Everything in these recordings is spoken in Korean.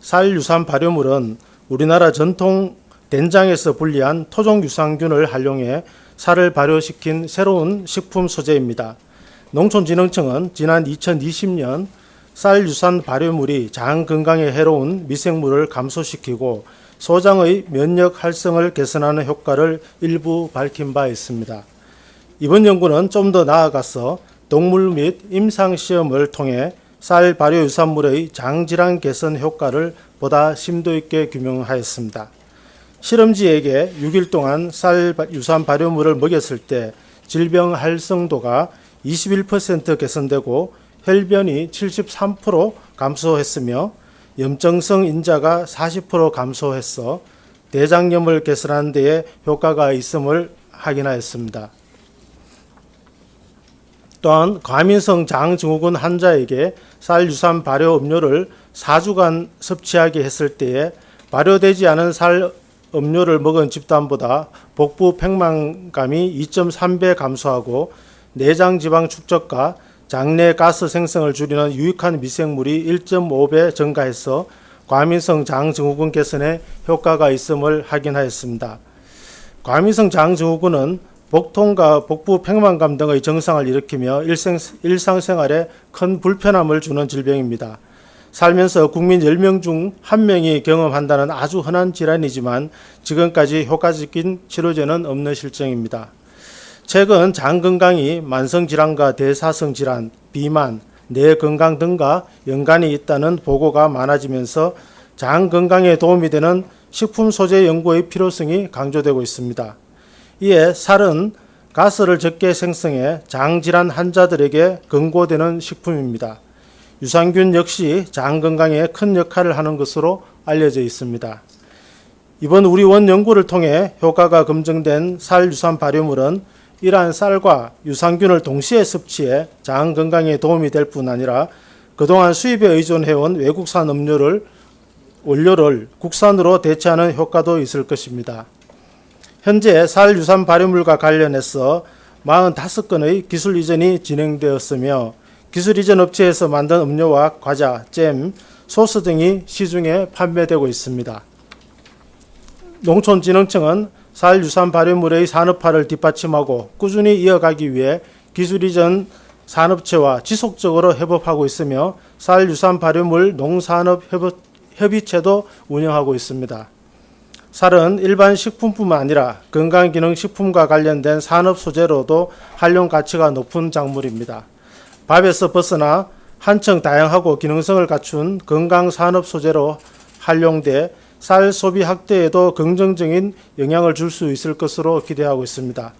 쌀 유산 발효물은 우리나라 전통 된장에서 분리한 토종 유산균을 활용해 쌀을 발효시킨 새로운 식품 소재입니다. 농촌진흥청은 지난 2020년 쌀 유산 발효물이 장 건강에 해로운 미생물을 감소시키고 소장의 면역 활성을 개선하는 효과를 일부 밝힌 바 있습니다. 이번 연구는 좀 더 나아가서 동물 및 임상 시험을 통해 쌀 발효 유산물의 장 질환 개선 효과를 보다 심도 있게 규명하였습니다. 실험지에게 6일 동안 쌀 유산 발효물을 먹였을 때 질병 활성도가 21% 개선되고 혈변이 73% 감소했으며 염증성 인자가 40% 감소해서 대장염을 개선하는 데에 효과가 있음을 확인하였습니다. 또한 과민성 장증후군 환자에게 쌀 유산 발효 음료를 4주간 섭취하게 했을 때에 발효되지 않은 쌀 음료를 먹은 집단보다 복부 팽만감이 2.3배 감소하고 내장 지방 축적과 장내 가스 생성을 줄이는 유익한 미생물이 1.5배 증가해서 과민성 장증후군 개선에 효과가 있음을 확인하였습니다. 과민성 장증후군은 복통과 복부 팽만감 등의 증상을 일으키며 일생, 일상생활에 큰 불편함을 주는 질병입니다. 살면서 국민 10명 중 1명이 경험한다는 아주 흔한 질환이지만 지금까지 효과적인 치료제는 없는 실정입니다. 최근 장 건강이 만성 질환과 대사성 질환, 비만, 뇌 건강 등과 연관이 있다는 보고가 많아지면서 장 건강에 도움이 되는 식품 소재 연구의 필요성이 강조되고 있습니다. 이에 쌀은 가스를 적게 생성해 장 질환 환자들에게 권고되는 식품입니다. 유산균 역시 장 건강에 큰 역할을 하는 것으로 알려져 있습니다. 이번 우리 원 연구를 통해 효과가 검증된 쌀 유산 발효물은 이러한 쌀과 유산균을 동시에 섭취해 장 건강에 도움이 될 뿐 아니라 그동안 수입에 의존해온 외국산 음료를 원료를 국산으로 대체하는 효과도 있을 것입니다. 현재 쌀 유산 발효물과 관련해서 45건의 기술 이전이 진행되었으며 기술 이전 업체에서 만든 음료와 과자, 잼, 소스 등이 시중에 판매되고 있습니다. 농촌진흥청은 쌀 유산 발효물의 산업화를 뒷받침하고 꾸준히 이어가기 위해 기술 이전 산업체와 지속적으로 협업하고 있으며 쌀 유산 발효물 농산업 협의체도 운영하고 있습니다. 쌀은 일반 식품뿐만 아니라 건강기능식품과 관련된 산업 소재로도 활용 가치가 높은 작물입니다. 밥에서 벗어나 한층 다양하고 기능성을 갖춘 건강 산업 소재로 활용돼 쌀 소비 확대에도 긍정적인 영향을 줄 수 있을 것으로 기대하고 있습니다.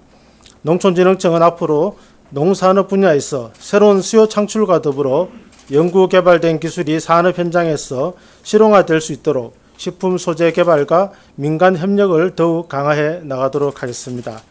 농촌진흥청은 앞으로 농산업 분야에서 새로운 수요 창출과 더불어 연구 개발된 기술이 산업 현장에서 실용화될 수 있도록 식품 소재 개발과 민간 협력을 더욱 강화해 나가도록 하겠습니다.